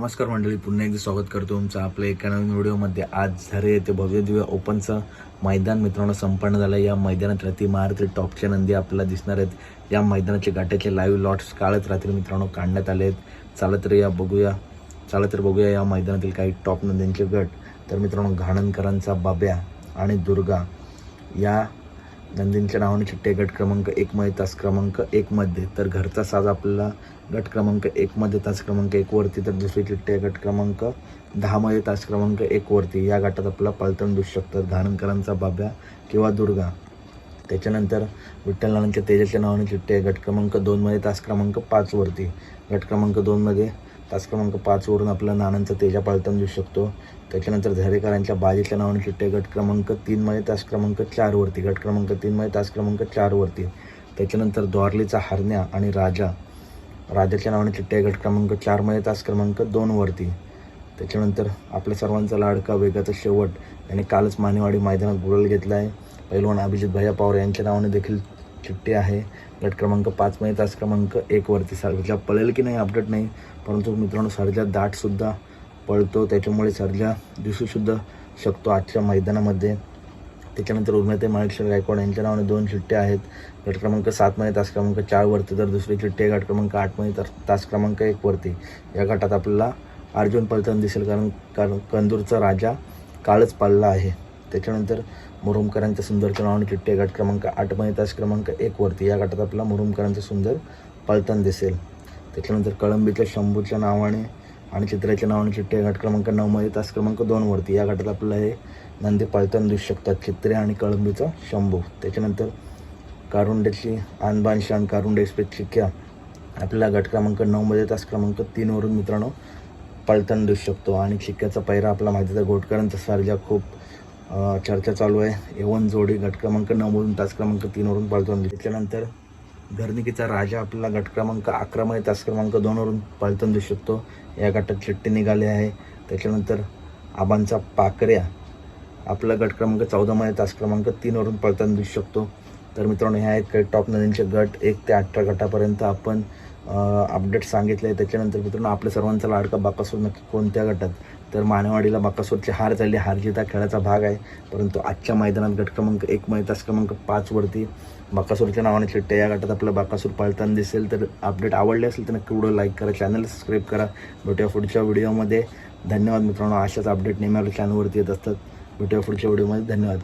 नमस्कार मंडळी पुन्हा एकदा स्वागत करतो तुमचं आपल्या एका नवीन व्हिडिओमध्ये. आज झरे ते भव्य दिव्य ओपनचं मैदान मित्रांनो संपन्न झालं. या मैदानात रात्री महारात्री टॉपच्या नंदी आपल्याला दिसणार आहेत. या मैदानाचे गाठ्याचे लाईव्ह लॉट्स कालच रात्री मित्रांनो काढण्यात आले आहेत. चालत तर या बघूया. चालत तर बघूया या मैदानातील काही टॉप नंद्यांचे गट. तर मित्रांनो घाणनकरांचा बाब्या आणि दुर्गा या नंदींच्या नावाने चिठ्ठे गट क्रमांक एकमध्ये तास क्रमांक एकमध्ये तर घरचा साज आपल्याला गट क्रमांक एकमध्ये तास क्रमांक एकवरती तर दुसरी चिठ्ठी आहे गट क्रमांक दहामध्ये तास क्रमांक एकवरती या गटात आपला पालतण दिसू शकतात घाणनकरांचा बाब्या किंवा दुर्गा. त्याच्यानंतर विठ्ठलनानांच्या तेजाच्या नावाने चिठ्ठी आहे गट क्रमांक दोनमध्ये तास क्रमांक पाचवरती गट क्रमांक दोनमध्ये तास क्रमांक पाचवरून आपला नानांचा तेजा पाळताना देऊ शकतो. त्याच्यानंतर झरेकरांच्या बाजीच्या नावाने सुट्टे गट क्रमांक तीनमध्ये तास क्रमांक चारवरती गट क्रमांक तीनमध्ये तास क्रमांक चारवरती त्याच्यानंतर द्वारलीचा हरण्या आणि राजा राजाच्या नावाने चिठ्ठी गट क्रमांक चारमध्ये तास क्रमांक दोनवरती त्याच्यानंतर आपल्या सर्वांचा लाडका वेगाचा शेवट याने कालच मानेवाडी मैदानात गुलाल घेतला आहे पैलवान अभिजित भैया पवार यांच्या नावाने देखील चिठ्ठी आहे. गट क्रमांक पाचमध्ये तास क्रमांक एकवरती सर्जा पळेल की नाही अपडेट नाही. परंतु मित्रांनो सर्जा दाटसुद्धा पळतो. त्याच्यामुळे सर्जा दिसूसुद्धा शकतो आजच्या मैदानामध्ये. त्याच्यानंतर उर्मिते महेश्वर गायकवाड यांच्या नावाने दोन चिठ्ठ्या आहेत. गट क्रमांक सातमध्ये तास क्रमांक चारवरती तर दुसरी चिठ्ठी आहे गट क्रमांक आठमध्ये तर तास क्रमांक एकवरती या गटात आपल्याला अर्जुन पलतन दिसेल. कारण कारण कंदूरचा राजा काळच पाळला आहे. त्याच्यानंतर मुरुमकरांचं सुंदरच्या नावाने चिठ्ठी गट क्रमांक आठमध्ये तास क्रमांक एकवरती या गटात आपला मुरुमकरांचं सुंदर पलटण दिसेल. त्याच्यानंतर कळंबीच्या शंभूच्या नावाने आणि चित्राच्या नावाने चिठ्ठी आहे गट क्रमांक नऊमध्ये तास क्रमांक दोनवरती या गटात आपल्याला हे नंदी पळताना दिसू शकतात. चित्रे आणि कळंबीचा शंभू. त्याच्यानंतर कारुंड्याची आणबाण शान कारुंडे एक्सप्रेस चिक्क्या आपल्याला गट क्रमांक नऊमध्ये तास क्रमांक तीनवरून मित्रांनो पळतन दिसू शकतो. आणि शिक्क्याचा पैरा आपला माहिती तर गोटकरांचा सारजा खूप चर्चा चालू आहे. एवन जोडी गट क्रमांक नऊवरून तास क्रमांक तीनवरून पळतून दिसतो. त्याच्यानंतर घरनिकीचा राजा आपला गट क्रमांक अकरामध्ये तास क्रमांक दोनवरून पळतून दिसू शकतो. या गटात चिट्टी निघाली आहे. त्याच्यानंतर आबांचा पाकऱ्या आपला गट क्रमांक चौदामध्ये तास क्रमांक तीनवरून पळताना दिसू शकतो. तर मित्रांनो ह्या आहेत काही टॉप नदींचे गट. एक ते अठरा गटापर्यंत आपण अपडेट सांगितले आहे त्याच्यानंतर मित्रांनो आपल्या सर्वांचा लाडका बाकासूर नक्की कोणत्या गटात? तर मानेवाडीला बाकासूरची हार झाली. हार जिता खेळाचा भाग आहे. परंतु आजच्या मैदानात गट क्रमांक एक तास क्रमांक पाचवरती बाकासूरच्या नावाने चिठ्ठ्या या गटात आपलं बाकासूर पळताना दिसेल. तर अपडेट आवडले असेल तर नक्की व्हिडिओ लाईक करा चॅनल सबस्क्राईब करा. भेटूया पुढच्या व्हिडिओमध्ये धन्यवाद मित्रांनो. अशाच अपडेट नेहमी आपल्या चॅनलवरती येत असतात. भेटूया पुढच्या व्हिडिओमध्ये धन्यवाद.